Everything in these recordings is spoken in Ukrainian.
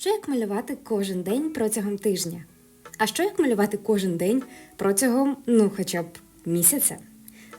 Що як малювати кожен день протягом тижня? А що як малювати кожен день протягом, ну, хоча б місяця?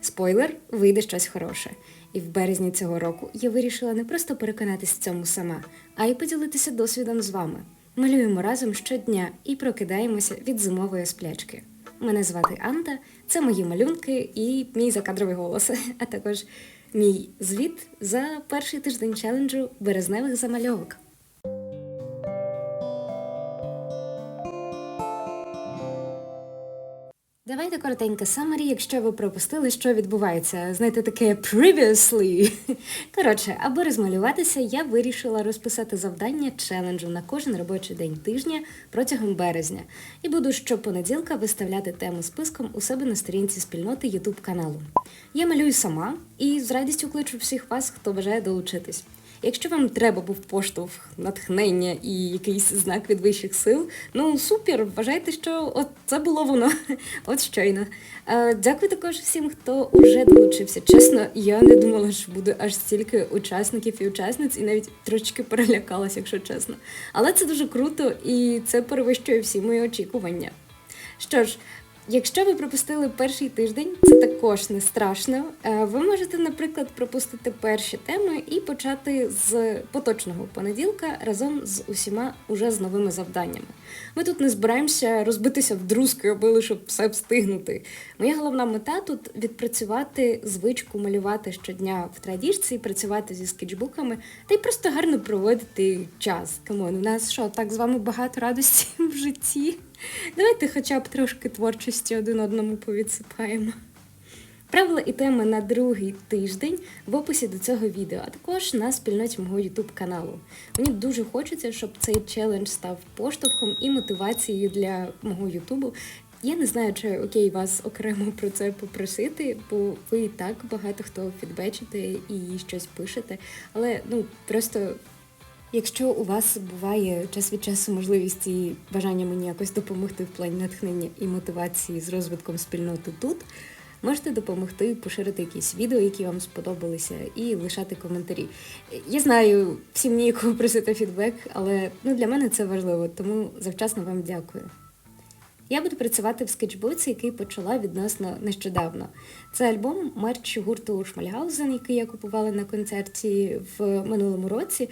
Спойлер, вийде щось хороше. І в березні цього року я вирішила не просто переконатись в цьому сама, а й поділитися досвідом з вами. Малюємо разом щодня і прокидаємося від зимової сплячки. Мене звати Анта, це мої малюнки і мій закадровий голос, а також мій звіт за перший тиждень челенджу березневих замальовок. Давайте коротеньке самарі, якщо ви пропустили, що відбувається. Знаєте, таке previously. Коротше, аби розмалюватися, я вирішила розписати завдання челенджу на кожен робочий день тижня протягом березня. І буду щопонеділка виставляти тему списком у себе на сторінці спільноти YouTube каналу. Я малюю сама і з радістю кличу всіх вас, хто бажає долучитись. Якщо вам треба був поштовх, натхнення і якийсь знак від вищих сил, ну супер, вважайте, що от це було воно. От щойно. Е, Дякую також всім, хто вже долучився. Чесно, я не думала, що буде аж стільки учасників і учасниць, і навіть трошки перелякалась, якщо чесно. Але це дуже круто і це перевищує всі мої очікування. Що ж, якщо ви пропустили перший тиждень, це також не страшно. Е, Ви можете, наприклад, пропустити перші теми і почати з поточного понеділка разом з усіма уже з новими завданнями. Ми тут не збираємося розбитися в друзки, аби лише все встигнути. Моя головна мета тут відпрацювати звичку малювати щодня в традіжці, працювати зі скетчбуками та й просто гарно проводити час. Камон, у нас що, так з вами багато радості в житті? Давайте хоча б трошки творчості один одному повідсипаємо. Правила і теми на другий тиждень в описі до цього відео, а також на спільноті мого YouTube каналу. Мені дуже хочеться, щоб цей челендж став поштовхом і мотивацією для мого Ютубу. Я не знаю, чи окей вас окремо про це попросити, бо ви і так багато хто фідбечите і щось пишете. Але ну просто Якщо у вас буває час від часу можливість і бажання мені якось допомогти в плані натхнення і мотивації з розвитком спільноти тут, можете допомогти поширити якісь відео, які вам сподобалися, і лишати коментарі. Я знаю, всім ніякого просити фідбек, але ну, для мене це важливо, тому завчасно вам дякую. Я буду працювати в скетчбуці, який почала відносно нещодавно. Це альбом мерч гурту Шмальгаузен, який я купувала на концерті в минулому році.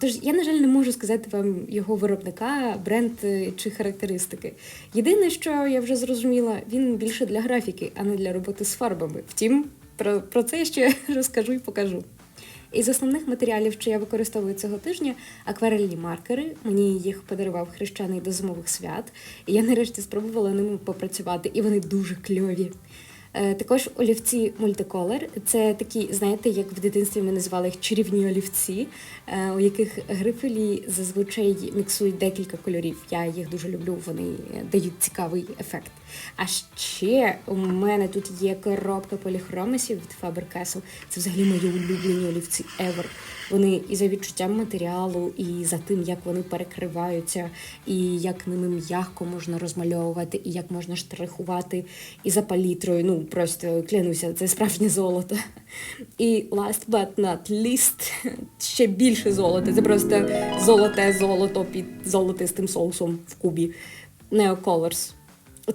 Тож я, на жаль, не можу сказати вам його виробника, бренд е, чи характеристики. Єдине, що я вже зрозуміла, він більше для графіки, а не для роботи з фарбами. Втім, про, про це я ще розкажу і покажу. Із основних матеріалів, що я використовую цього тижня, акварельні маркери. Мені їх подарував хрещений до зимових свят. І я нарешті спробувала ними попрацювати, і вони дуже кльові. Е, Також олівці мультиколор. Це такі, знаєте, як в дитинстві ми називали їх чарівні олівці, е, у яких грифелі зазвичай міксують декілька кольорів. Я їх дуже люблю, вони дають цікавий ефект. А ще у мене тут є коробка поліхромисів від Faber-Castell. Це взагалі мої улюблені олівці ever. Вони і за відчуттям матеріалу, і за тим, як вони перекриваються, і як ними м'яко можна розмальовувати, і як можна штрихувати, і за палітрою. Ну просто клянуся, це справжнє золото. І last but not least, ще більше золота. Це просто золоте золото під золотистим соусом в кубі. Neocolors.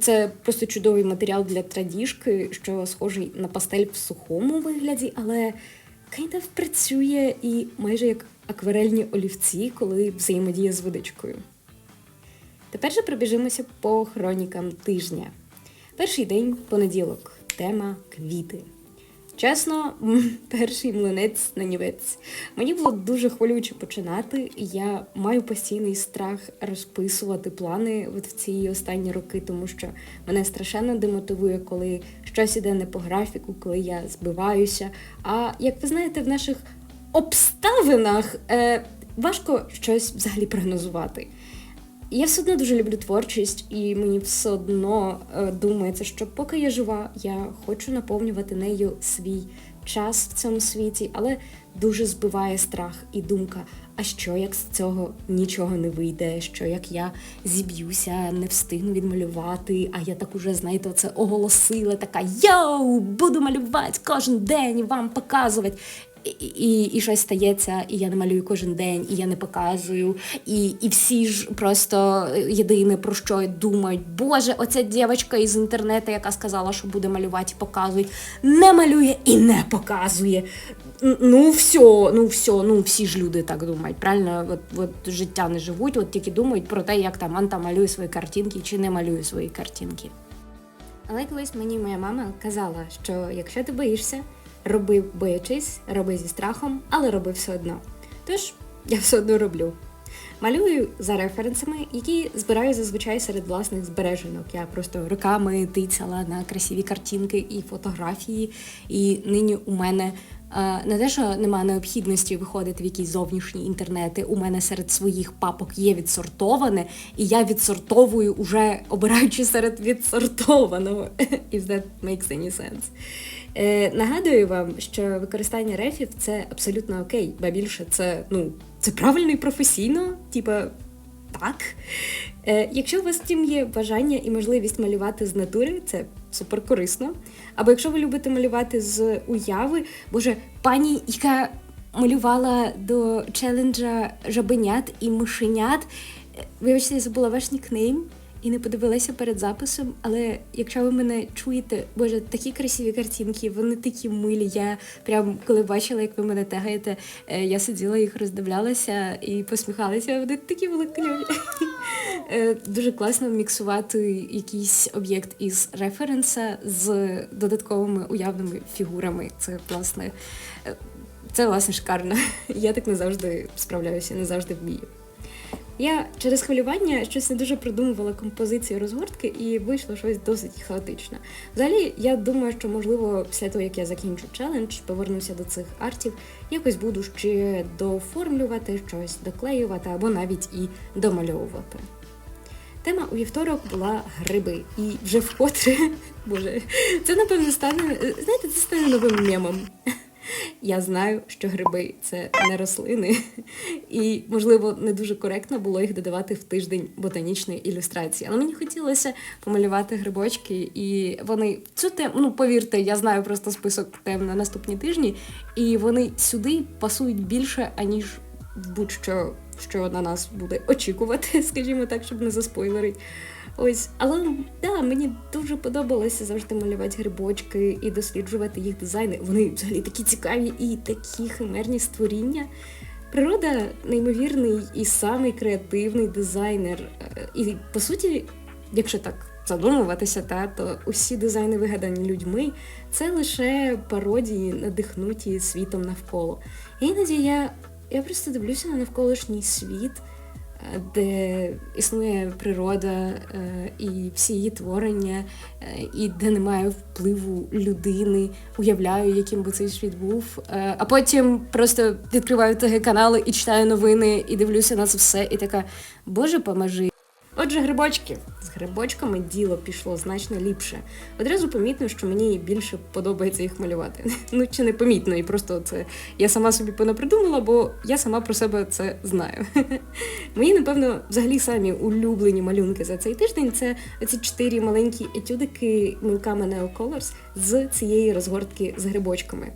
Це просто чудовий матеріал для традіжки, що схожий на пастель в сухому вигляді, але kind of працює і майже як акварельні олівці, коли взаємодіє з водичкою. Тепер же пробіжимося по хронікам тижня. Перший день понеділок. Тема квіти. Чесно, перший млинець на нівець. Мені було дуже хвилююче починати. Я маю постійний страх розписувати плани от в ці останні роки, тому що мене страшенно демотивує, коли щось іде не по графіку, коли я збиваюся. А як ви знаєте, в наших обставинах е, важко щось взагалі прогнозувати. Я все одно дуже люблю творчість, і мені все одно е, думається, що поки я жива, я хочу наповнювати нею свій час в цьому світі, але дуже збиває страх і думка. А що як з цього нічого не вийде? Що як я зіб'юся, не встигну відмалювати, а я так уже, знаєте, це оголосила, така йоу, буду малювати кожен день вам показувати. І, і, і щось стається, і я не малюю кожен день, і я не показую. І, і всі ж просто єдине про що думають, боже, оця дівчинка із інтернету, яка сказала, що буде малювати, показують, не малює і не показує. Ну, все, ну все, ну всі ж люди так думають. Правильно, от, от життя не живуть, от тільки думають про те, як там Анта малює свої картинки чи не малює свої картинки. Але колись мені моя мама казала, що якщо ти боїшся, роби боячись, роби зі страхом, але роби все одно. Тож я все одно роблю. Малюю за референсами, які збираю зазвичай серед власних збереженок. Я просто роками тицяла на красиві картинки і фотографії, і нині у мене е, не те, що немає необхідності виходити в якісь зовнішні інтернети. У мене серед своїх папок є відсортоване, і я відсортовую уже обираючи серед відсортованого. If that makes any sense. Е, нагадую вам, що використання рефів це абсолютно окей, ба більше це ну це правильно і професійно, типа так. Е, якщо у вас втім є бажання і можливість малювати з натури, це супер корисно. Або якщо ви любите малювати з уяви, боже, пані, яка малювала до челенджа жабенят і мишенят. е, Вибачте, я забула ваш нікнейм і не подивилася перед записом, але якщо ви мене чуєте, боже, такі красиві картинки, вони такі милі. Я прям коли бачила, як ви мене тегаєте, е, я сиділа їх роздивлялася і посміхалася. Вони такі були кльові. Е, Дуже класно міксувати якийсь об'єкт із референса з додатковими уявними фігурами. Це власне. е, Це власне шикарно. Я так не завжди справляюся, не завжди вмію. Я через хвилювання щось не дуже продумувала композицію розгортки і вийшло щось досить хаотичне. Взагалі, я думаю, що можливо після того, як я закінчу челендж, повернуся до цих артів, якось буду ще дооформлювати щось, доклеювати або навіть і домальовувати. Тема у вівторок була гриби, і вже вкотре, боже, це напевно стане, знаєте, це стане новим мемом. Я знаю, що гриби це не рослини, і, можливо, не дуже коректно було їх додавати в тиждень ботанічної ілюстрації. Але мені хотілося помалювати грибочки, і вони цю тему, ну повірте, я знаю просто список тем на наступні тижні, і вони сюди пасують більше, аніж будь-що, що на нас буде очікувати, скажімо так, щоб не заспойлерить. Ось, але да, мені дуже подобалося завжди малювати грибочки і досліджувати їх дизайни. Вони взагалі такі цікаві і такі химерні створіння. Природа неймовірний і самий креативний дизайнер. Е, І по суті, якщо так задумуватися, та то усі дизайни вигадані людьми це лише пародії, надихнуті світом навколо. І іноді я, я просто дивлюся на навколишній світ де існує природа е, і всі її творення, е, і де немає впливу людини, уявляю, яким би цей світ був. Е, А потім просто відкриваю ТГ канали і читаю новини, і дивлюся на це все, і така, Боже, поможи. Отже, грибочки. З грибочками діло пішло значно ліпше. Одразу помітно, що мені більше подобається їх малювати. Ну чи не помітно, і просто це я сама собі понапридумала, бо я сама про себе це знаю. Мої, напевно, взагалі самі улюблені малюнки за цей тиждень це ці чотири маленькі етюдики мілками Neo Colors з цієї розгортки з грибочками.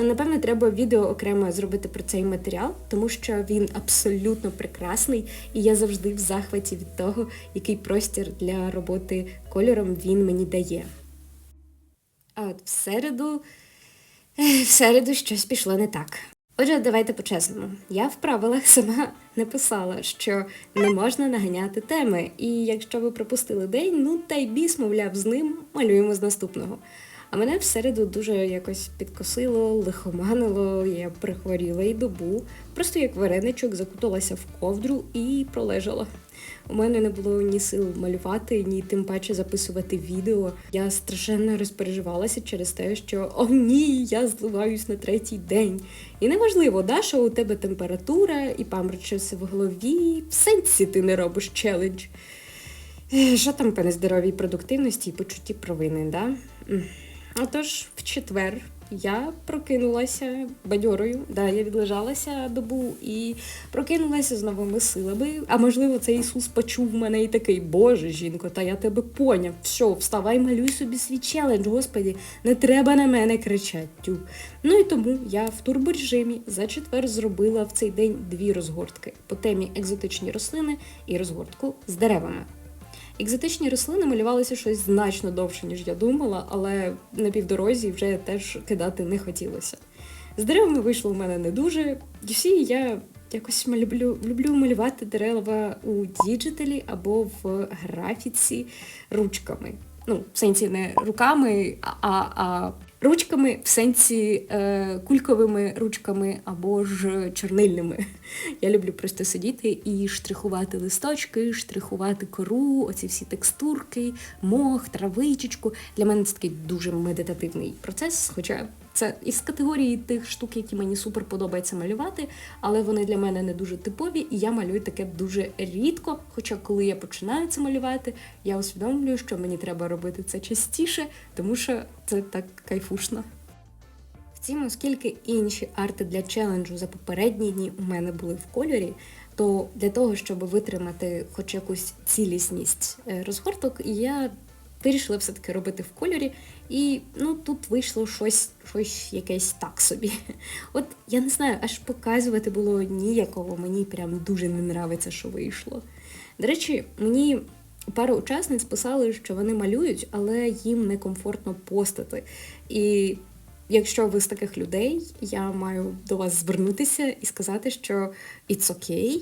Напевно, треба відео окремо зробити про цей матеріал, тому що він абсолютно прекрасний, і я завжди в захваті від того, який простір для роботи кольором він мені дає. А от в середу, в середу щось пішло не так. Отже, давайте по-чесному. Я в правилах сама написала, що не можна наганяти теми, і якщо ви пропустили день, ну та й біс, мовляв, з ним малюємо з наступного. А мене в середу дуже якось підкосило, лихоманило, я прихворіла і добу, просто як вареничок закуталася в ковдру і пролежала. У мене не було ні сил малювати, ні тим паче записувати відео. Я страшенно розпереживалася через те, що о ні, я зливаюсь на третій день. І неважливо, да, що у тебе температура і паморочиться в голові, в сенсі ти не робиш челендж. Е, Що там по нездоровій продуктивності і почутті провини, да? Отож, в четвер я прокинулася бадьорою. Да, я відлежалася добу і прокинулася з новими силами. А можливо, це Ісус почув мене і такий, Боже, жінко, та я тебе поняв. Все, вставай, малюй собі свій челендж, господі, не треба на мене кричати. Ну і тому я в турборежимі за четвер зробила в цей день дві розгортки по темі екзотичні рослини і розгортку з деревами. Екзотичні рослини малювалися щось значно довше, ніж я думала, але на півдорозі вже теж кидати не хотілося. З деревами вийшло у мене не дуже. Всі я якось люблю, люблю малювати дерева у діджиталі або в графіці ручками. Ну, в сенсі не руками, а, а ручками в сенсі е, кульковими ручками або ж чорнильними. Я люблю просто сидіти і штрихувати листочки, штрихувати кору, оці всі текстурки, мох, травичечку. Для мене це такий дуже медитативний процес, хоча це із категорії тих штук, які мені супер подобається малювати, але вони для мене не дуже типові, і я малюю таке дуже рідко. Хоча, коли я починаю це малювати, я усвідомлюю, що мені треба робити це частіше, тому що це так кайфушно. Втім, оскільки інші арти для челенджу за попередні дні у мене були в кольорі, то для того, щоб витримати хоч якусь цілісність е, розгорток, я вирішила все-таки робити в кольорі. І ну тут вийшло щось, щось якесь так собі. От я не знаю, аж показувати було ніякого. Мені прям дуже не нравиться, що вийшло. До речі, мені пару учасниць писали, що вони малюють, але їм некомфортно постати. І якщо ви з таких людей, я маю до вас звернутися і сказати, що it's okay.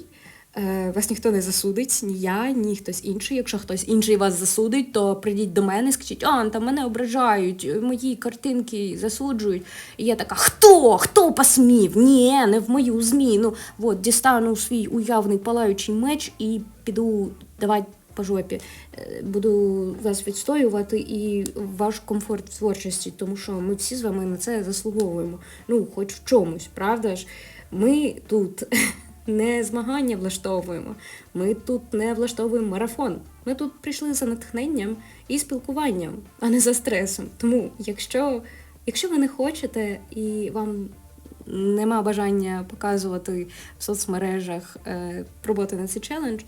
Е, Вас ніхто не засудить, ні я, ні хтось інший. Якщо хтось інший вас засудить, то прийдіть до мене, скажіть, а там мене ображають, мої картинки засуджують. І я така: хто? Хто посмів? Ні, не в мою зміну. От дістану свій уявний палаючий меч і піду давати по жопі. Е, Буду вас відстоювати і ваш комфорт в творчості, тому що ми всі з вами на це заслуговуємо. Ну, хоч в чомусь, правда ж? Ми тут не змагання влаштовуємо, ми тут не влаштовуємо марафон. Ми тут прийшли за натхненням і спілкуванням, а не за стресом. Тому, якщо, якщо ви не хочете і вам нема бажання показувати в соцмережах е, роботи на цей челендж,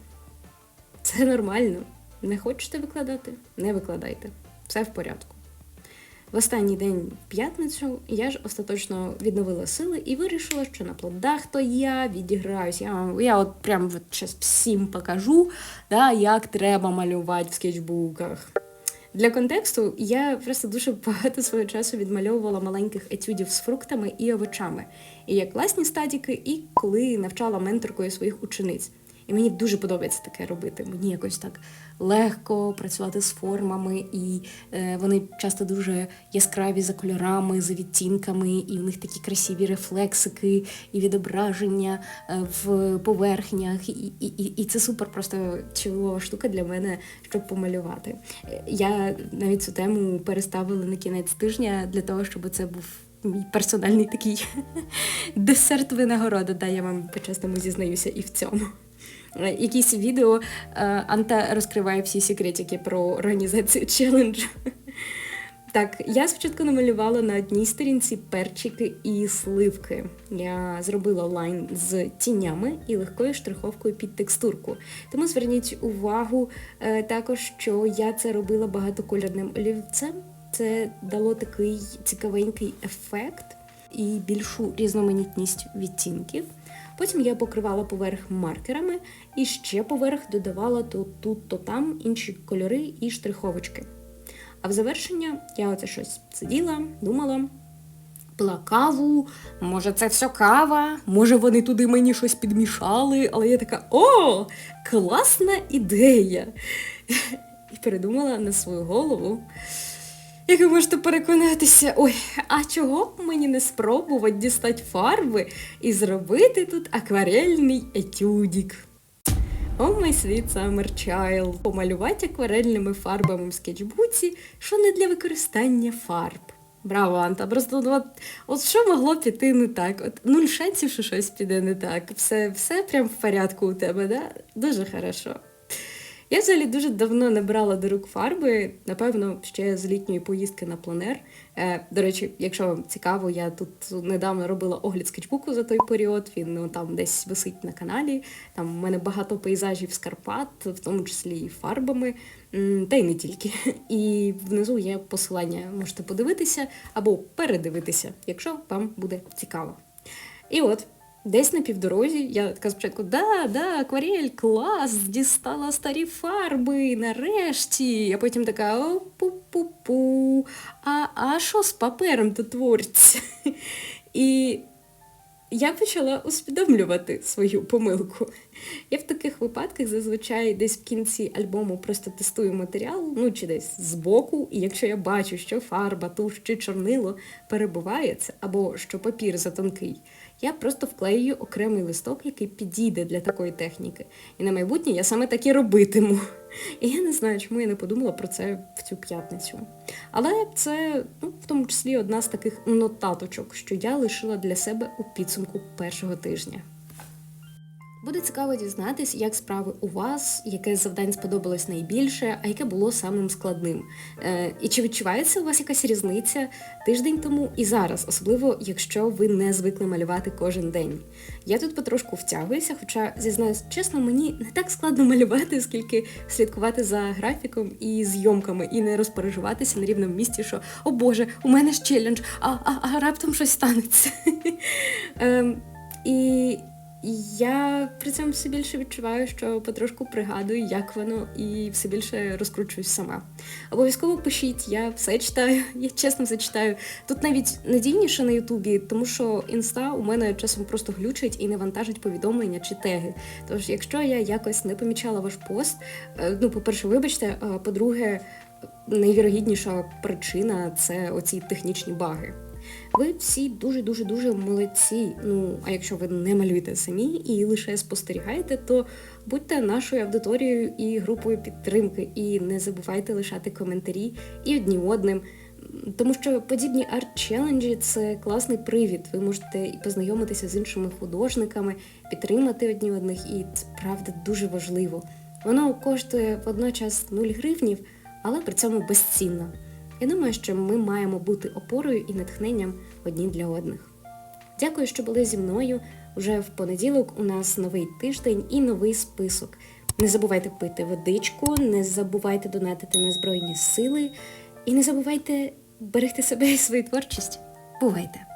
це нормально. Не хочете викладати? Не викладайте. Все в порядку. В останній день п'ятницю я ж остаточно відновила сили і вирішила, що на плодах то я відіграюсь. Я, я от прям от щас всім покажу, да, як треба малювати в скетчбуках. Для контексту я просто дуже багато свого часу відмальовувала маленьких етюдів з фруктами і овочами. І як класні стадіки, і коли навчала менторкою своїх учениць. І мені дуже подобається таке робити. Мені якось так легко працювати з формами, і е, вони часто дуже яскраві за кольорами, за відтінками, і в них такі красиві рефлексики і відображення е, в поверхнях. І, і, і, і це супер просто чудова штука для мене, щоб помалювати. Е, Я навіть цю тему переставила на кінець тижня для того, щоб це був. Мій персональний такий десерт винагорода, да, я вам по-чесному зізнаюся і в цьому. Е, Якісь відео е, Анта розкриває всі секретики про організацію челенджу. Так, я спочатку намалювала на одній сторінці перчики і сливки. Я зробила лайн з тінями і легкою штриховкою під текстурку. Тому зверніть увагу е, також, що я це робила багатокольорним олівцем. Це дало такий цікавенький ефект і більшу різноманітність відтінків. Потім я покривала поверх маркерами і ще поверх додавала то тут, то там інші кольори і штриховочки. А в завершення я оце щось сиділа, думала, пила каву, може це все кава, може вони туди мені щось підмішали, але я така: о, класна ідея! І передумала на свою голову. Як ви можете переконатися, ой, а чого б мені не спробувати дістати фарби і зробити тут акварельний етюдік? О, май світ Summer Child. Помалювати акварельними фарбами в скетчбуці, що не для використання фарб. Браво, Анта! Просто от, от що могло піти не так? От нуль шансів, що щось піде не так. Все, все прям в порядку у тебе, да? Дуже хорошо. Я взагалі дуже давно не брала до рук фарби, напевно, ще з літньої поїздки на планер. Е, до речі, якщо вам цікаво, я тут недавно робила огляд скетчбуку за той період. Він ну, там десь висить на каналі. Там у мене багато пейзажів з Карпат, в тому числі і фарбами, та й не тільки. І внизу є посилання, можете подивитися або передивитися, якщо вам буде цікаво. І от. Десь на півдорозі я така спочатку, да, да, акварель, клас, дістала старі фарби, нарешті. А потім така о, пу-пу-пу. А, а що з папером тут твориться? І я почала усвідомлювати свою помилку. Я в таких випадках зазвичай десь в кінці альбому просто тестую матеріал, ну чи десь збоку, і якщо я бачу, що фарба, туш чи чорнило перебувається, або що папір затонкий, я просто вклею окремий листок, який підійде для такої техніки. І на майбутнє я саме так і робитиму. І я не знаю, чому я не подумала про це в цю п'ятницю. Але це, ну, в тому числі, одна з таких нотаточок, що я лишила для себе у підсумку першого тижня. Буде цікаво дізнатись, як справи у вас, яке завдань сподобалось найбільше, а яке було самим складним. Е, і чи відчувається у вас якась різниця тиждень тому і зараз, особливо якщо ви не звикли малювати кожен день. Я тут потрошку втягуюся, хоча зізнаюсь чесно, мені не так складно малювати, скільки слідкувати за графіком і зйомками, і не розпереживатися на рівному місці, що о Боже, у мене ж челендж, а, а, а раптом щось станеться. Ем, Я при цьому все більше відчуваю, що потрошку пригадую, як воно, і все більше розкручуюсь сама. Обов'язково пишіть, я все читаю, я чесно все читаю. Тут навіть надійніше на Ютубі, тому що інста у мене часом просто глючить і не вантажить повідомлення чи теги. Тож, якщо я якось не помічала ваш пост, е, ну, по-перше, вибачте, а по-друге, найвірогідніша причина це оці технічні баги. Ви всі дуже-дуже дуже молодці. Ну, а якщо ви не малюєте самі і лише спостерігаєте, то будьте нашою аудиторією і групою підтримки, і не забувайте лишати коментарі і одні одним. Тому що подібні арт-челенджі це класний привід. Ви можете і познайомитися з іншими художниками, підтримати одні одних, і це правда дуже важливо. Воно коштує водночас 0 гривнів, але при цьому безцінно. Я думаю, що ми маємо бути опорою і натхненням одні для одних. Дякую, що були зі мною. Уже в понеділок у нас новий тиждень і новий список. Не забувайте пити водичку, не забувайте донатити на Збройні Сили і не забувайте берегти себе і свою творчість. Бувайте!